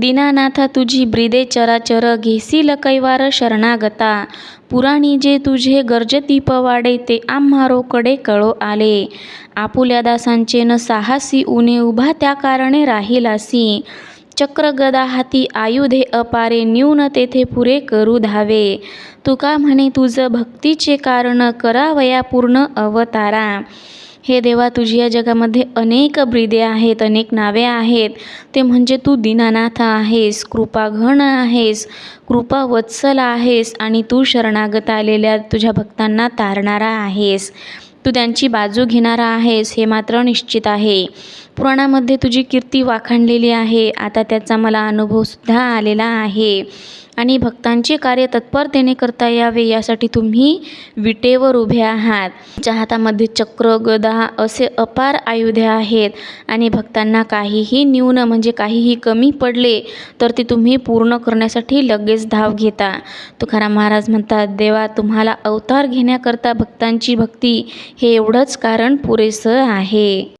दीनानाथा तुझी ब्रिदे चराचर घेसील कैवार शरणागता. पुराणी जे तुझे गरजती पवाडे ते आम्हारोकडे कळो आले. आपुल्या दासांचे न साहसी उने उभा त्या कारणे राहिलासी. चक्रगदा हाती आयुधे अपारे न्यून तेथे पुरे करू धावे. तुका म्हणे तुझं भक्तीचे कारण करावया पूर्ण अवतारा. हे देवा तुझी या जगामध्ये अनेक ब्रिदे आहेत अनेक नावे आहेत. ते म्हणजे तू दीनानाथ आहेस कृपाघन आहेस कृपा वत्सल आहेस आणि तू शरणागत आलेल्या तुझ्या भक्तांना तारणारा आहेस. तू त्यांची बाजू घेणारा आहेस हे मात्र निश्चित आहे. पुराणामध्ये तुझी कीर्ती वाखाणलेली आहे आता त्याचा मला अनुभवसुद्धा आलेला आहे. आणि भक्तांचे कार्य तत्परतेने करता यावे यासाठी तुम्ही विटेवर उभे आहात. तुमच्या हातामध्ये चक्र गदा असे अपार आयुधे आहेत आणि भक्तांना काहीही न्यून म्हणजे काहीही कमी पडले तर ते तुम्ही पूर्ण करण्यासाठी लगेच धाव घेता. तुकाराम महाराज म्हणतात देवा तुम्हाला अवतार घेण्याकरता भक्तांची भक्ती हे एवढंच कारण पुरेसं आहे.